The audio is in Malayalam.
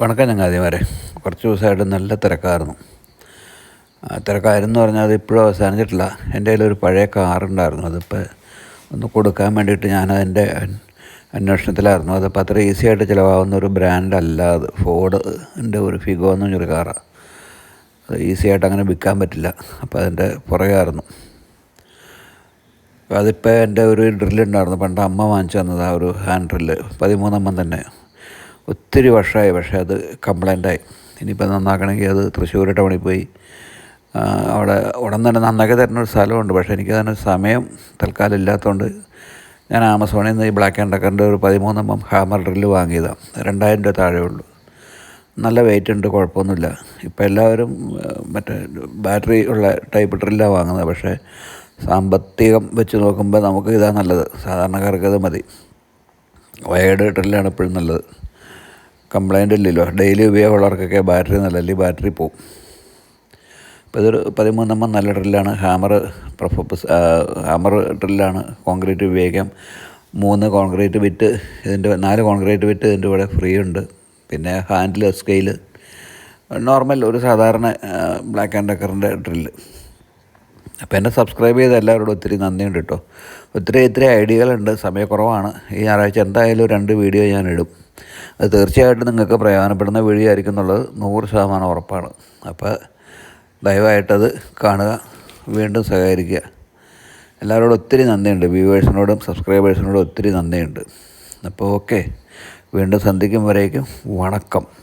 വണക്കം ചങ്ങാതിമാരെ. കുറച്ച് ദിവസമായിട്ട് നല്ല തിരക്കായിരുന്നു. തിരക്കായിരുന്നു പറഞ്ഞാൽ അത് ഇപ്പോഴും അവസാനിച്ചിട്ടില്ല. എന്റെ കയ്യിൽ ഒരു പഴയ കാറുണ്ടായിരുന്നു അതിപ്പോൾ ഒന്ന് കൊടുക്കാൻ വേണ്ടിയിട്ട് ഞാൻ അതിന്റെ അന്വേഷണത്തിലായിരുന്നു. അതിപ്പോൾ അത്ര ഈസി ആയിട്ട് ചിലവാകുന്ന ഒരു ബ്രാൻഡല്ല അത്. ഫോർഡിന്റെ ഒരു ഫിഗോ എന്ന് പറഞ്ഞൊരു കാറാണ് അത് ഈസി ആയിട്ട് അങ്ങനെ വിൽക്കാൻ പറ്റില്ല. അപ്പോൾ അതിന്റെ പുറകെയായിരുന്നു അതിപ്പോൾ എന്റെ ഒരു ഡ്രില്ലുണ്ടായിരുന്നു. പണ്ട് അമ്മ വാങ്ങിച്ചു തന്നത് ആ ഒരു ഹാൻഡ് ഡ്രില്ല്. പതിമൂന്നമ്മ തന്നെ. ഒത്തിരി വർഷമായി പക്ഷേ അത് കംപ്ലൈന്റായി ഇനിയിപ്പോൾ നന്നാക്കണമെങ്കിൽ അത് തൃശ്ശൂർ ടൗണിൽ പോയി. അവിടെ ഉടൻ തന്നെ നന്നാക്കി തരുന്ന ഒരു സ്ഥലമുണ്ട്. പക്ഷേ എനിക്ക് അതിന് സമയം തൽക്കാലം ഇല്ലാത്തതുകൊണ്ട് ഞാൻ ആമസോണിൽ നിന്ന് ഈ ബ്ലാക്ക് ആൻഡ് ഡക്കറിന്റെ ഒരു പതിമൂന്നമ്മം ഹാമർ ഡ്രില്ല് വാങ്ങിയതാണ്. രണ്ടായിരം രൂപ താഴെ ഉള്ളൂ. നല്ല വെയിറ്റ് ഉണ്ട് കുഴപ്പമൊന്നുമില്ല. ഇപ്പോൾ എല്ലാവരും മറ്റേ ബാറ്ററി ഉള്ള ടൈപ്പ് ഡ്രില്ലാണ് വാങ്ങുന്നത്. പക്ഷേ സാമ്പത്തികം വെച്ച് നോക്കുമ്പോൾ നമുക്ക് ഇതാണ് നല്ലത്. സാധാരണക്കാർക്ക് അത് മതി. വയേർഡ് ഡ്രില്ലാണ് എപ്പോഴും നല്ലത്. കംപ്ലൈന്റ് ഇല്ലല്ലോ. ഡെയിലി ഉപയോഗമുള്ളവർക്കൊക്കെ ബാറ്ററി നല്ലല്ലേ ബാറ്ററി പോവും. അപ്പോൾ ഇതൊരു പതിമൂന്നമ്മ നല്ല ഡ്രില്ലാണ്. ഹാമർ പ്രൊഫസ് ഹാമർ ഡ്രില്ലാണ് കോൺക്രീറ്റ് ഉപയോഗിക്കാം. മൂന്ന് കോൺക്രീറ്റ് വിറ്റ് ഇതിന്റെ നാല് കോൺക്രീറ്റ് വിറ്റ് ഇതിന്റെ കൂടെ ഫ്രീ ഉണ്ട്. പിന്നെ ഹാൻഡിൽ സ്കെയിൽ നോർമൽ ഒരു സാധാരണ ബ്ലാക്ക് ആൻഡ് ഡക്കറിന്റെ ഡ്രില്ല്. അപ്പോൾ എന്നെ സബ്സ്ക്രൈബ് ചെയ്ത എല്ലാവരോടും ഒത്തിരി നന്ദിയുണ്ട് കേട്ടോ. ഒത്തിരി ഒത്തിരി ഐഡിയകളുണ്ട് സമയക്കുറവാണ്. ഈ ഞായറാഴ്ച എന്തായാലും രണ്ട് വീഡിയോ ഞാൻ ഇടും. അത് തീർച്ചയായിട്ടും നിങ്ങൾക്ക് പ്രയോജനപ്പെടുന്ന വീഡിയോ ആയിരിക്കും എന്നുള്ളത് നൂറ് ശതമാനം ഉറപ്പാണ്. അപ്പോൾ ദയവായിട്ടത് കാണുക വീണ്ടും സഹകരിക്കുക. എല്ലാവരോടും ഒത്തിരി നന്ദിയുണ്ട്. വ്യൂവേഴ്സിനോടും സബ്സ്ക്രൈബേഴ്സിനോടും ഒത്തിരി നന്ദിയുണ്ട്. അപ്പോൾ ഓക്കെ. വീണ്ടും സന്ധിക്കും വരേക്കും വണക്കം.